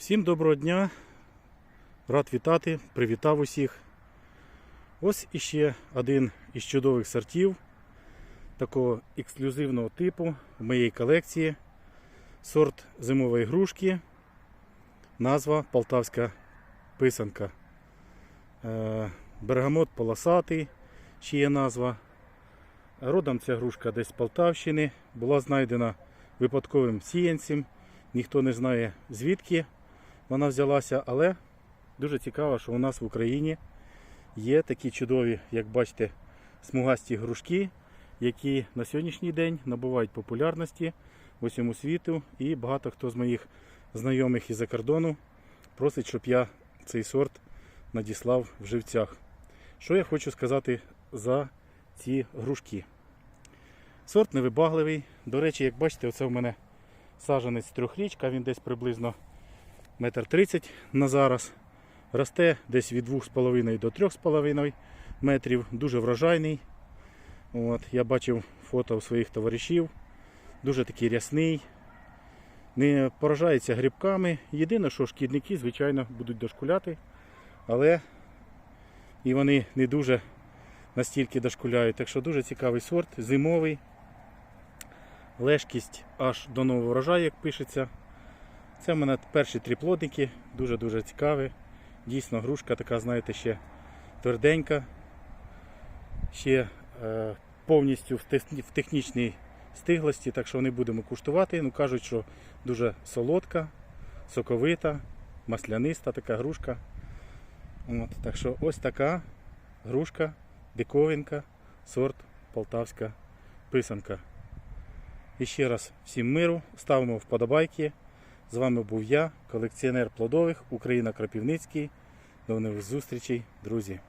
Всім доброго дня. Рад вітати, привітав усіх. Ось іще один із чудових сортів такого ексклюзивного типу в моїй колекції. Сорт зимової грушки. Назва Полтавська писанка. Е, Бергамот полосатий, є назва. Родом ця грушка десь з Полтавщини. Була знайдена випадковим сіянцем. Ніхто не знає звідки вона взялася, але дуже цікаво, що у нас в Україні є такі чудові, як бачите, смугасті грушки, які на сьогоднішній день набувають популярності в усьому світу. І багато хто з моїх знайомих із-за кордону просить, щоб я цей сорт надіслав в живцях. Що я хочу сказати за ці грушки? Сорт невибагливий. До речі, як бачите, оце в мене саджанець трьохрічка, він десь приблизно метр тридцять на зараз. Росте десь від 2,5 до 3,5 метрів. Дуже врожайний. От, я бачив фото у своїх товаришів. Дуже такий рясний. Не поражається грибками. Єдине, що шкідники, звичайно, будуть дошкуляти, але і вони не дуже настільки дошкуляють. Так що дуже цікавий сорт, зимовий. Лежкість аж до нового врожаю, як пишеться. Це в мене перші три плодники, дуже-дуже цікаві. Дійсно, грушка така, знаєте, ще тверденька, ще е, повністю в, тес- в технічній стиглості, так що не будемо куштувати. Ну, кажуть, що дуже солодка, соковита, масляниста така грушка. От, так що ось така грушка, диковинка, сорт полтавська писанка. І ще раз всім миру, ставимо вподобайки. З вами був я, колекціонер плодових Україна Крапівницький. До нових зустрічей, друзі!